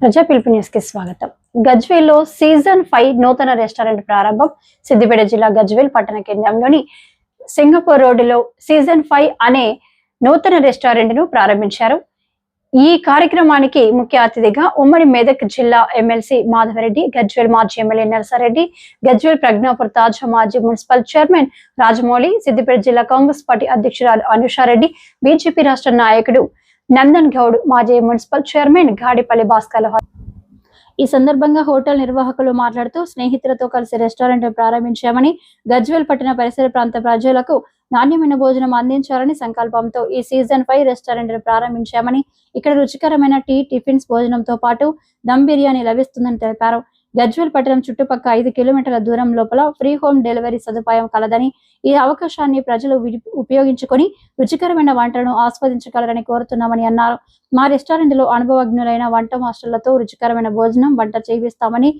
ప్రజా పిలుపు న్యూస్కి స్వాగతం. గజ్వేల్లో సీజన్ ఫైవ్ నూతన రెస్టారెంట్ ప్రారంభం. సిద్దిపేట జిల్లా గజ్వేల్ పట్టణ కేంద్రంలోని సింగపూర్ రోడ్డులో సీజన్ ఫైవ్ అనే నూతన రెస్టారెంట్ను ప్రారంభించారు. ఈ కార్యక్రమానికి ముఖ్య అతిథిగా ఉమ్మడి మెదక్ జిల్లా ఎమ్మెల్సీ మాధవరెడ్డి గజ్వేల్ మాజీ ఎమ్మెల్యే నరసారెడ్డి గజ్వేల్ ప్రజ్ఞాపూర్ తాజా మాజీ మున్సిపల్ చైర్మన్ రాజమౌళి సిద్దిపేట జిల్లా కాంగ్రెస్ పార్టీ అధ్యక్షురాలు అనుషారెడ్డి బీజేపీ రాష్ట్ర నాయకుడు నందన్ గౌడ్ మాజీ మున్సిపల్ చైర్మన్ గాడిపల్లి భాస్కర్ ఈ సందర్భంగా హోటల్ నిర్వాహకులు మాట్లాడుతూ స్నేహితులతో కలిసి రెస్టారెంట్ ప్రారంభించామని గజ్వేల్ పట్టణ పరిసర ప్రాంత ప్రజలకు నాణ్యమైన భోజనం అందించాలని సంకల్పంతో ఈ సీజన్ ఫైవ్ రెస్టారెంట్ ప్రారంభించామని ఇక్కడ రుచికరమైన టీ టిఫిన్స్ భోజనంతో పాటు దమ్ బిర్యానీ లభిస్తుందని తెలిపారు. గజ్వేల్ పట్టణం చుట్టుపక్క ఐదు కిలోమీటర్ల దూరం లోపల ఫ్రీ హోమ్ డెలివరీ సదుపాయం కలదని ఈ అవకాశాన్ని ప్రజలు ఉపయోగించుకొని రుచికరమైన వంటలను ఆస్వాదించగలరని కోరుతున్నామని అన్నారు. మా రెస్టారెంట్లో అనుభవజ్ఞులైన వంట మాస్టర్లతో రుచికరమైన భోజనం వంట చేయిస్తామని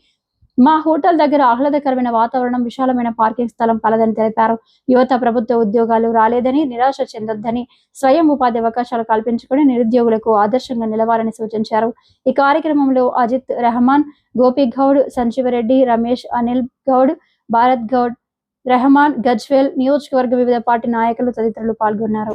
మా హోటల్ దగ్గర ఆహ్లాదకరమైన వాతావరణం విశాలమైన పార్కింగ్ స్థలం కలదని తెలిపారు. యువత ప్రభుత్వ ఉద్యోగాలు రాలేదని నిరాశ చెందొద్దని స్వయం ఉపాధి అవకాశాలు కల్పించుకొని నిరుద్యోగులకు ఆదర్శంగా నిలవాలని సూచించారు. ఈ కార్యక్రమంలో అజిత్ రెహమాన్ గోపి గౌడ్ సంజీవరెడ్డి రమేష్ అనిల్ గౌడ్ భారత్ గౌడ్ రెహమాన్ గజ్వేల్ నియోజకవర్గ వివిధ పార్టీ నాయకులు తదితరులు పాల్గొన్నారు.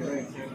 Gracias.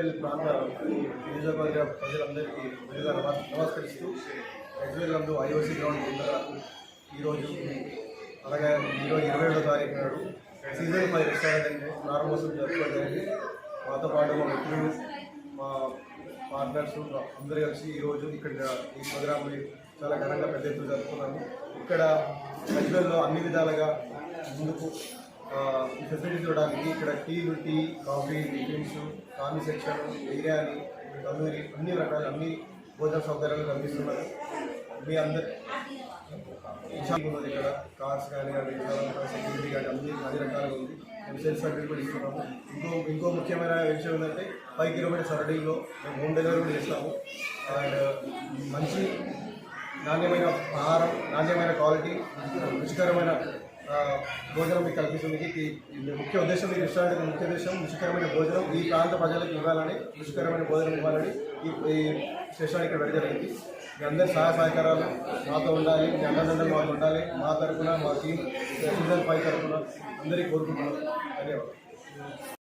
గజ్వేల్ ప్రాంత నియోజకవర్గ ప్రజలందరికీ ముందుగా నమస్కరిస్తూ గజ్వేల్ నందు ఐఓసీ గ్రౌండ్ ముందర ఈరోజు అలాగే ఈరోజు ఇరవై ఏడో తారీఖు నాడు సీజన్ ఫైవ్ రెస్టారెంట్ ప్రారంభోత్సవం జరుపుకోవడం జరిగింది. మాతో పాటు మా మిత్రులు మా పార్ట్నర్స్ అందరూ కలిసి ఈరోజు ఇక్కడ ఈ ప్రోగ్రామ్ని చాలా ఘనంగా పెద్ద ఎత్తున జరుపుకున్నాము. ఇక్కడ గజ్వేల్లో అన్ని విధాలుగా ముందుకు ఫెసిలిటీస్ చూడడానికి ఇక్కడ టీలు tea coffee tiffins coffee section biryani tandoori అన్ని రకాల అన్ని భోజన సౌకర్యాలు కల్పిస్తున్నారు. మీ అందరి ఉన్నది ఇక్కడ. కార్స్ కానీ అవి సెక్యూరిటీ కానీ అన్ని అన్ని రకాలుగా ఉంది. మేము సెల్ఫ్ సర్వీస్ కూడా ఇస్తున్నాము. ఇంకో ఇంకో ముఖ్యమైన విషయం ఏంటంటే ఫైవ్ కిలోమీటర్ సరౌండింగ్లో మేము హోమ్ డెలివరీ కూడా చేస్తాము. అండ్ మంచి నాణ్యమైన ఆహారం నాణ్యమైన క్వాలిటీ రుచికరమైన భోజనం మీకు కల్పిస్తుంది ఈ ముఖ్య ఉద్దేశం ఈ రెస్టారెంట్ ముఖ్య ఉద్దేశం రుచికరమైన భోజనం ఈ ప్రాంత ప్రజలకు ఇవ్వాలని రుచికరమైన భోజనం ఇవ్వాలని ఈ ఈ రెస్టారెంట్ ఇక్కడ పెట్టడం జరిగింది. మీ అందరి సహాయ సహకారాలు మాతో ఉండాలి మీ అన్నదండలు మాకు ఉండాలి. మా తరఫున మా టీం సీజన్ ఫైవ్ తరఫున అందరికీ కోరుకుంటున్నాం ధన్యవాదాలు.